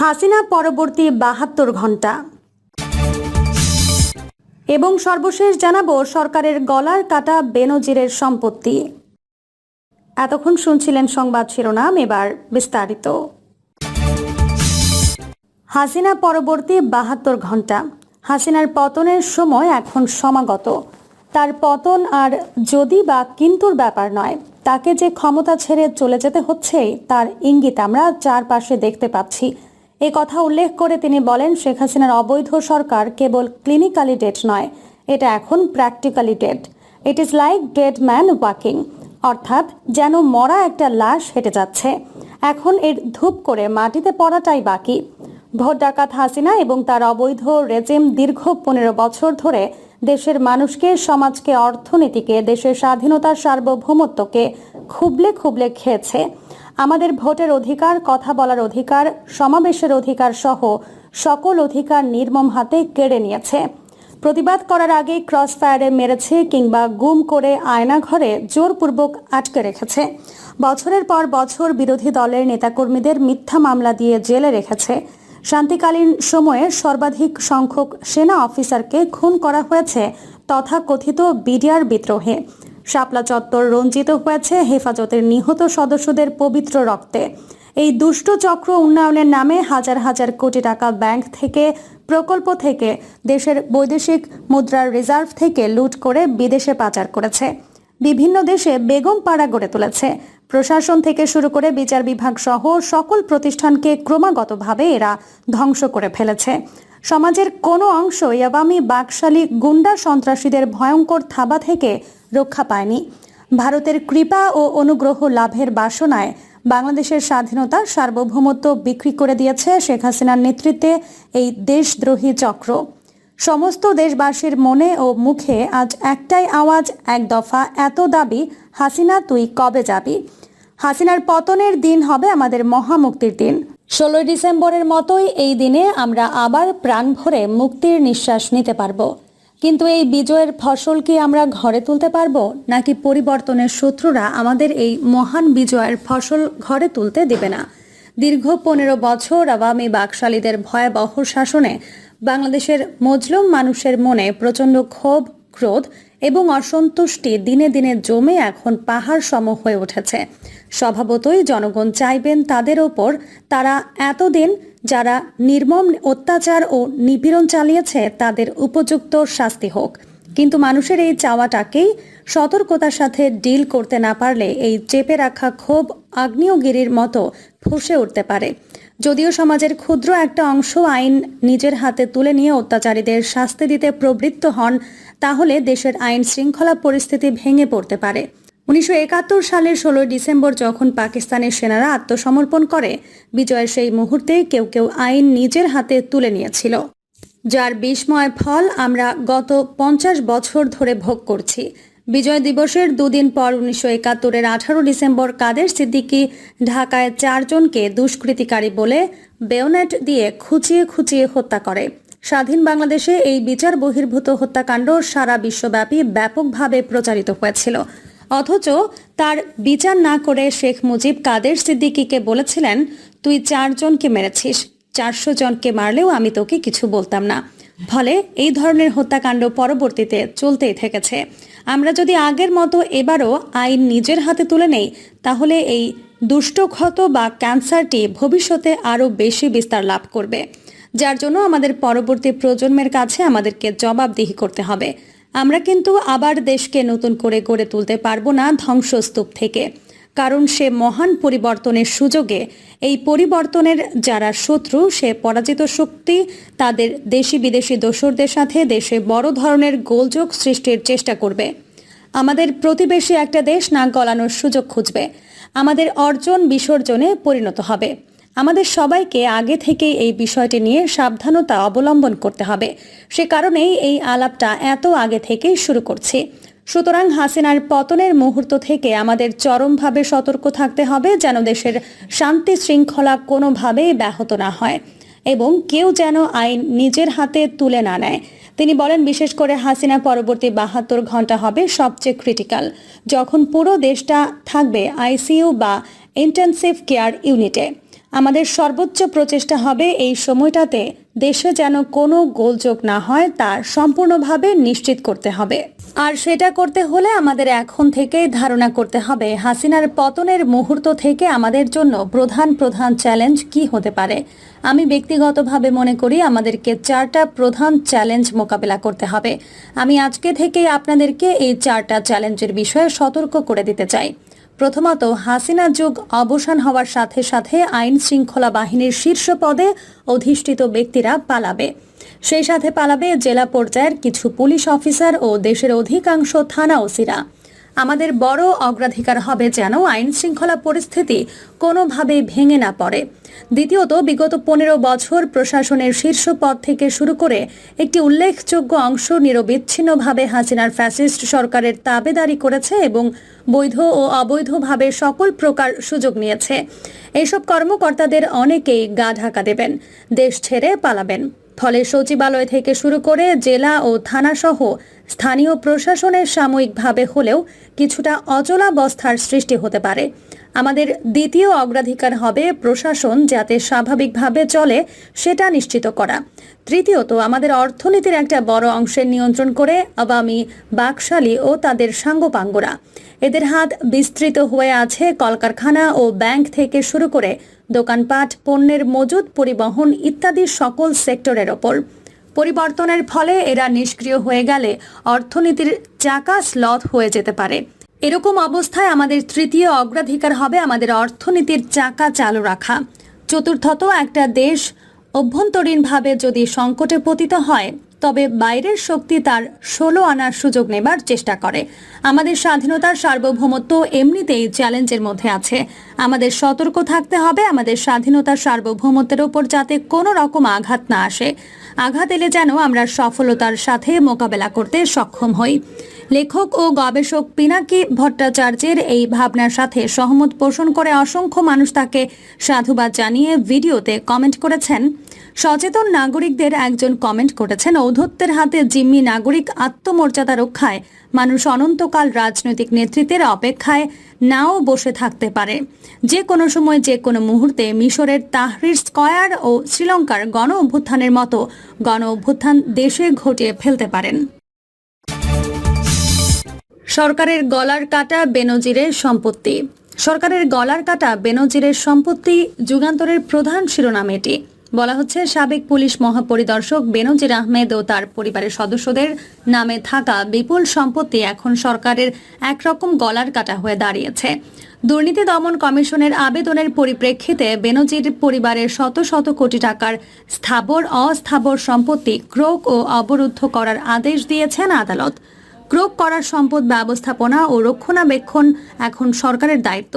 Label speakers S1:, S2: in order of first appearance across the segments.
S1: হাসিনা পরবর্তী বাহাত্তর ঘণ্টা। এবং সর্বশেষ জানাব সরকারের গলার কাটা বেনজিরের সম্পত্তি। এতক্ষণ শুনছিলেন সংবাদ শিরোনাম, এবার বিস্তারিত। হাসিনা পরবর্তী বাহাত্তর ঘণ্টা। হাসিনার পতনের সময় এখন সমাগত। তার পতন আর যদি বা কিন্তুর ব্যাপার নয়, তাকে যে ক্ষমতা ছেড়ে চলে যেতে হচ্ছে, তার ইঙ্গিত আমরা চারপাশে দেখতে পাচ্ছি। এ কথা উল্লেখ করে তিনি বলেন, শেখ হাসিনার অবৈধ সরকার কেবল ক্লিনিক্যালি ডেট নয়, এটা এখন practically date it is like dead man walking অর্থাৎ যেন মরা একটা লাশ হেঁটে যাচ্ছে। এখন এর ধূপ করে মাটিতে পড়াটাই বাকি। ভোট ডাকাত হাসিনা এবং তার অবৈধ রেজিম দীর্ঘ পনেরো বছর ধরে দেশের মানুষকে, সমাজকে, অর্থনীতিকে, দেশের স্বাধীনতার সার্বভৌমত্বকে খুবলে খুবলে খেয়েছে। আমাদের ভোটের অধিকার, কথা বলার অধিকার, সমাবেশের অধিকার সহ সকল অধিকার নির্মম হাতে কেড়ে নিয়েছে। প্রতিবাদ করার আগে ক্রস ফায়ারে মেরেছে কিংবা গুম করে আয়না ঘরে জোরপূর্বক আটকে রেখেছে। বছরের পর বছর বিরোধী দলের নেতাকর্মীদের মিথ্যা মামলা দিয়ে জেলে রেখেছে। শান্তিকালীন সময়ে সর্বাধিক সংখ্যক সেনা অফিসারকে খুন করা হয়েছে তথাকথিত বিডিআর বিদ্রোহে। শাপলা চত্বর রঞ্জিত হয়েছে হেফাজতের নিহত সদস্যদের পবিত্র রক্তে। এই দুষ্ট চক্র উন্নয়নের নামে হাজার হাজার কোটি টাকা ব্যাংক থেকে, প্রকল্প থেকে, দেশের বৈদেশিক মুদ্রার রিজার্ভ থেকে লুট করে বিদেশে পাচার করেছে। বিভিন্ন দেশে বেগম পাড়া গড়ে তুলেছে। প্রশাসন থেকে শুরু করে বিচার বিভাগ সহ সকল প্রতিষ্ঠানকে ক্রমাগতভাবে এরা ধ্বংস করে ফেলেছে। সমাজের কোনো অংশই আওয়ামী বাকশালী গুন্ডা সন্ত্রাসীদের ভয়ঙ্কর থাবা থেকে রক্ষা পায়নি। ভারতের কৃপা ও অনুগ্রহ লাভের বাসনায় বাংলাদেশের স্বাধীনতা সার্বভৌমত্ব বিক্রি করে দিয়েছে শেখ হাসিনার নেতৃত্বে এই দেশদ্রোহী চক্র। সমস্ত দেশবাসীর মনে ও মুখে আজ একটাই আওয়াজ, এক দফা, এত দাবি, হাসিনা তুই কবে যাবি? হাসিনার পতনের দিন হবে আমাদের মহামুক্তির দিন। ষোলোই ডিসেম্বরের মতোই এই দিনে আমরা আবার প্রাণ ভরে মুক্তির নিঃশ্বাস নিতে পারব। কিন্তু এই বিজয়ের ফসল কি আমরা ঘরে তুলতে পারব? নাকি পরিবর্তনের শত্রুরা আমাদের এই মহান বিজয়ের ফসল ঘরে তুলতে দেবে না? দীর্ঘ পনেরো বছর আওয়ামী বাকশালীদের ভয়াবহ শাসনে বাংলাদেশের মজলুম মানুষের মনে প্রচণ্ড ক্ষোভ ক্রোধ এবং অসন্তুষ্টি দিনে দিনে জমে এখন পাহাড় সম হয়ে উঠেছে। স্বভাবতই জনগণ চাইবেন তাদের ওপর। তারা এতদিন যারা নির্মম অত্যাচার ও নিপীড়ন চালিয়েছে, তাদের উপযুক্ত শাস্তি হোক। কিন্তু মানুষের এই চাওয়াটাকেই সতর্কতার সাথে ডিল করতে না পারলে এই চেপে রাখা ক্ষোভ আগ্নেয়গিরির মতো ফুসে উঠতে পারে। যদিও সমাজের ক্ষুদ্র একটা অংশ আইন নিজের হাতে তুলে নিয়ে অত্যাচারীদের শাস্তি দিতে প্রবৃত্ত হন তাহলে দেশের আইন শৃঙ্খলা পরিস্থিতি ভেঙে পড়তে পারে। উনিশশো একাত্তর সালের ষোলোই ডিসেম্বর যখন পাকিস্তানের সেনারা আত্মসমর্পণ করে, বিজয়ের সেই মুহূর্তে কেউ কেউ আইন নিজের হাতে তুলে নিয়েছিল। যার বিস্ময় ফল আমরা গত পঞ্চাশ বছর ধরে ভোগ করছি। বিজয় দিবসের দুদিন পর উনিশশো একাত্তরের আঠারো ডিসেম্বর কাদের সিদ্দিকী ঢাকায় চারজনকে দুষ্কৃতিকারী বলে বেওনেট দিয়ে খুঁচিয়ে খুঁচিয়ে হত্যা করে। স্বাধীন বাংলাদেশে এই বিচার বহির্ভূত হত্যাকাণ্ড সারা বিশ্বব্যাপী ব্যাপকভাবে প্রচারিত হয়েছিল। অথচ তার বিচার না করে শেখ মুজিব কাদের সিদ্দিকীকে বলেছিলেন, তুই চারজনকে মেরেছিস, চারশো জনকে মারলেও আমি তোকে কিছু বলতাম না। ফলে এই ধরনের হত্যাকাণ্ড পরবর্তীতে চলতেই থেকেছে। আমরা যদি আগের মতো এবারও আইন নিজের হাতে তুলে নেই, তাহলে এই দুষ্টক্ষত বা ক্যান্সারটি ভবিষ্যতে আরও বেশি বিস্তার লাভ করবে। যার জন্য আমাদের পরবর্তী প্রজন্মের কাছে আমাদেরকে জবাবদিহি করতে হবে। আমরা কিন্তু আবার দেশকে নতুন করে গড়ে তুলতে পারব না ধ্বংসস্তূপ থেকে। কারণ সে মহান পরিবর্তনের সুযোগে এই পরিবর্তনের যারা শত্রু, সে পরাজিত শক্তি, তাদের দেশি বিদেশি দোসরদের সাথে দেশে বড় ধরনের গোলযোগ সৃষ্টির চেষ্টা করবে। আমাদের প্রতিবেশী একটা দেশ নাক গলানোর সুযোগ খুঁজবে। আমাদের অর্জন বিসর্জনে পরিণত হবে। আমাদের সবাইকে আগে থেকেই এই বিষয়টি নিয়ে সাবধানতা অবলম্বন করতে হবে। সে কারণেই এই আলাপটা এত আগে থেকেই শুরু করছি। সুতরাং হাসিনার পতনের মুহূর্ত থেকে আমাদের চরমভাবে সতর্ক থাকতে হবে যেন দেশের শান্তি শৃঙ্খলা কোনোভাবেই ব্যাহত না হয় এবং কেউ যেন আইন নিজের হাতে তুলে না নেয়। তিনি বলেন, বিশেষ করে হাসিনা পরবর্তী বাহাত্তর ঘণ্টা হবে সবচেয়ে ক্রিটিক্যাল। যখন পুরো দেশটা থাকবে আইসিইউ বা ইন্টেনসিভ কেয়ার ইউনিটে। আমাদের সর্বোচ্চ প্রচেষ্টা হবে এই সময়টাতে দেশে যেন কোনো গোলযোগ না হয় তা সম্পূর্ণভাবে নিশ্চিত করতে হবে। আর সেটা করতে হলে আমাদের এখন থেকেই ধারণা করতে হবে হাসিনার পতনের মুহূর্ত থেকে আমাদের জন্য প্রধান প্রধান চ্যালেঞ্জ কি হতে পারে। আমি ব্যক্তিগতভাবে মনে করি আমাদেরকে চারটা প্রধান চ্যালেঞ্জ মোকাবেলা করতে হবে। আমি আজকে থেকেই আপনাদেরকে এই চারটা চ্যালেঞ্জের বিষয়ে সতর্ক করে দিতে চাই। প্রথমত, হাসিনা যুগ অবসান হওয়ার সাথে সাথে আইন শৃঙ্খলা বাহিনীর শীর্ষ পদে অধিষ্ঠিত ব্যক্তিরা পালাবে। সেই সাথে পালাবে জেলা পর্যায়ের কিছু পুলিশ অফিসার ও দেশের অধিকাংশ থানা ওসিরা। আমাদের বড় অগ্রাধিকার হবে যেন আইন শৃঙ্খলা পরিস্থিতি কোনোভাবে ভেঙে না পড়ে। দ্বিতীয়ত, বিগত পনেরো বছর প্রশাসনের শীর্ষ পদ থেকে শুরু করে একটি উল্লেখযোগ্য অংশ নিরবিচ্ছিন্নভাবে হাসিনার ফ্যাসিস্ট সরকারের তাবেদারি করেছে এবং বৈধ ও অবৈধভাবে সকল প্রকার সুযোগ নিয়েছে। এইসব কর্মকর্তাদের অনেকেই গা ঢাকা দেবেন, দেশ ছেড়ে পালাবেন। ফলে সচিবালয় থেকে শুরু করে জেলা ও থানাসহ স্থানীয় প্রশাসনের সাময়িকভাবে হলেও কিছুটা অচলাবস্থার সৃষ্টি হতে পারে। আমাদের দ্বিতীয় অগ্রাধিকার হবে প্রশাসন যাতে স্বাভাবিকভাবে চলে সেটা নিশ্চিত করা। তৃতীয়ত, আমাদের অর্থনীতির একটা বড় অংশের নিয়ন্ত্রণ করে আওয়ামী বাকশালী ও তাদের সাঙ্গপাঙ্গরা। এদের হাত বিস্তৃত হয়ে আছে কলকারখানা ও ব্যাংক থেকে শুরু করে দোকানপাট, পণ্যের মজুদ পরিবহন ইত্যাদি সকল সেক্টরের ওপর। পরিবর্তনের ফলে এরা নিষ্ক্রিয় হয়ে গেলে অর্থনীতির চাকা স্লথ হয়ে যেতে পারে। এরকম অবস্থায় আমাদের তৃতীয় অগ্রাধিকার হবে আমাদের অর্থনীতির চাকা চালু রাখা। চতুর্থত, একটা দেশ অভ্যন্তরীণভাবে যদি সংকটে পতিত হয় তবে বাইরের শক্তি তার ষোলো আনার সুযোগ নেবার চেষ্টা করে। আমাদের স্বাধীনতার সার্বভৌমত্ব এমনিতেই চ্যালেঞ্জের মধ্যে আছে। আমাদের সতর্ক থাকতে হবে, আমাদের স্বাধীনতার সার্বভৌমত্বের ওপর যাতে কোনো রকম আঘাত না আসে। আঘাত এলে যেন আমরা সফলতার সাথে মোকাবেলা করতে সক্ষম হই। লেখক ও গবেষক পিনাকি ভট্টাচার্যের এই ভাবনার সাথে সহমত পোষণ করে অসংখ্য মানুষ তাকে সাধুবাদ জানিয়ে ভিডিওতে কমেন্ট করেছেন। সচেতন নাগরিকদের একজন কমেন্ট করেছেন, ঔদ্ধত্যের হাতে জিম্মি নাগরিক আত্মমর্যাদা রক্ষায় মানুষ অনন্তকাল রাজনৈতিক নেতৃত্বের অপেক্ষায় নাও বসে থাকতে পারে। যে কোনো সময়, যে কোনো মুহূর্তে মিশরের তাহরির স্কয়ার ও শ্রীলঙ্কার গণ অভ্যুত্থানের মতো গণ অভ্যুত্থান দেশে ঘটিয়ে ফেলতে পারেন। সরকারের গলার কাটা বেনজিরের সম্পত্তি। সরকারের গলার কাটা বেনজিরের সম্পত্তি যুগান্তরের প্রধান শিরোনাম এটি। বলা হচ্ছে, সাবেক পুলিশ মহাপরিদর্শক বেনজির আহমেদ ও তার পরিবারের সদস্যদের নামে থাকা বিপুল সম্পত্তি এখন সরকারের একরকম গলার কাটা হয়ে দাঁড়িয়েছে। দুর্নীতি দমন কমিশনের আবেদনের পরিপ্রেক্ষিতে বেনজির পরিবারের শত শত কোটি টাকার স্থাবর, অস্থাবর সম্পত্তি ক্রোক ও অবরুদ্ধ করার আদেশ দিয়েছেন আদালত। ক্রোক করার সম্পদ ব্যবস্থাপনা ও রক্ষণাবেক্ষণ এখন সরকারের দায়িত্ব।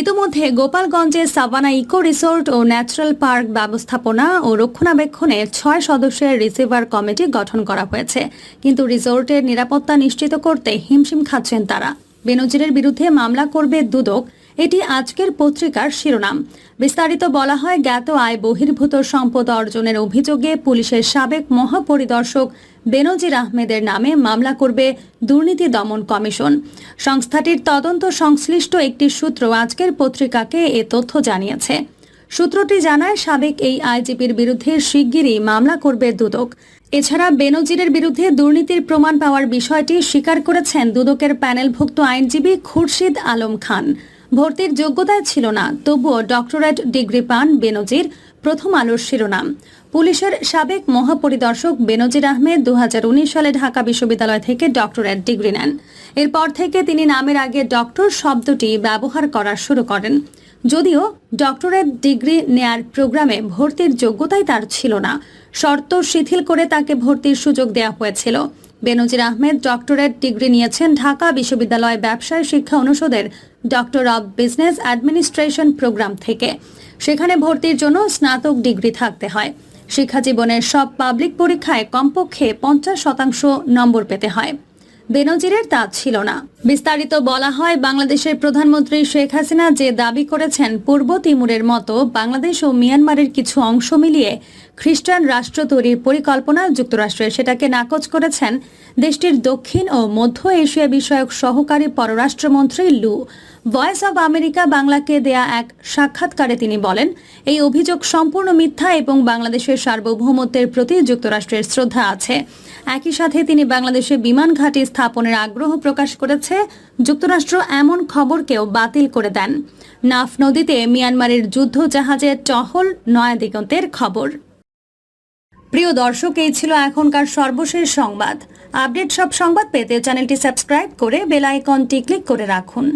S1: ইতোমধ্যে গোপালগঞ্জে সাভানা ইকো রিসোর্ট ও ন্যাচারাল পার্ক ব্যবস্থাপনা ও রক্ষণাবেক্ষণে ছয় সদস্যের রিসিভার কমিটি গঠন করা হয়েছে। কিন্তু রিসোর্টের নিরাপত্তা নিশ্চিত করতে হিমশিম খাচ্ছেন তারা। বেনজিরের বিরুদ্ধে মামলা করবে দুদক। এটি আজকের পত্রিকার শিরোনাম। বিস্তারিত বলা হয়, জ্ঞাত আয় বহির্ভূত সম্পদ অর্জনের অভিযোগে পুলিশের সাবেক মহাপরিদর্শক বেনজির আহমেদের নামে মামলা করবে দুর্নীতি দমন কমিশন। সংস্থাটির তদন্ত সংশ্লিষ্ট একটি সূত্র আজকের পত্রিকাকে এ তথ্য জানিয়েছে। সূত্রটি জানায়, সাবেক এই আইজিপির বিরুদ্ধে শিগগিরই মামলা করবে দুদক। এছাড়া বেনজিরের বিরুদ্ধে দুর্নীতির প্রমাণ পাওয়ার বিষয়টি স্বীকার করেছেন দুদকের প্যানেলভুক্ত আইনজীবী খুরশিদ আলম খান। ভর্তির যোগ্যতায় ছিল না, তবুও ডক্টরেট ডিগ্রি পান বেনজির প্রথম আলোর শিরোনাম। পুলিশের সাবেক মহাপরিদর্শক বেনজির আহমেদ দু হাজার উনিশ সালে ঢাকা বিশ্ববিদ্যালয় থেকে ডক্টরেট ডিগ্রি নেন। এরপর থেকে তিনি নামের আগে ডক্টর শব্দটি ব্যবহার করা শুরু করেন। যদিও ডক্টরেট ডিগ্রি নেয়ার প্রোগ্রামে ভর্তির যোগ্যতাই তার ছিল না, শর্ত শিথিল করে তাকে ভর্তির সুযোগ দেওয়া হয়েছিল। বেনজির আহমেদ ডক্টরেট ডিগ্রি নিয়েছেন ঢাকা বিশ্ববিদ্যালয় ব্যবসায় শিক্ষা অনুষদের doctor of business administration programme থেকে। সেখানে ভর্তির জন্য স্নাতক ডিগ্রি থাকতে হয়। শিক্ষাজীবনের সব পাবলিক পরীক্ষায় কমপক্ষে পঞ্চাশ শতাংশ নম্বর পেতে হয়। বেনজিরের তা ছিল না। বিস্তারিত বলা হয়, বাংলাদেশের প্রধানমন্ত্রী শেখ হাসিনা যে দাবি করেছেন পূর্ব তিমুরের মতো বাংলাদেশ ও মিয়ানমারের কিছু অংশ মিলিয়ে খ্রিস্টান রাষ্ট্র তৈরির পরিকল্পনা যুক্তরাষ্ট্রের। সেটাকে নাকচ করেছেন দেশটির দক্ষিণ ও মধ্য এশিয়া বিষয়ক সহকারী পররাষ্ট্রমন্ত্রী লু। ভয়েস অব আমেরিকা বাংলাকে দেয়া এক সাক্ষাৎকারে তিনি বলেন, এই অভিযোগ সম্পূর্ণ মিথ্যা এবং বাংলাদেশের সার্বভৌমত্বের প্রতি যুক্তরাষ্ট্রের শ্রদ্ধা আছে। একই সাথে তিনি বাংলাদেশে বিমান ঘাঁটি স্থাপনের আগ্রহ প্রকাশ করেছে যুক্তরাষ্ট্র এমন খবরকেও বাতিল করে দেন। নাফ নদীতে মিয়ানমারের যুদ্ধ জাহাজের টহল নয়াদিগন্তের খবর। প্রিয় দর্শক, এই ছিল এখনকার সর্বশেষ সংবাদ। আপডেট সব সংবাদ পেতে চ্যানেলটি সাবস্ক্রাইব করে বেল আইকনটি ক্লিক করে রাখুন।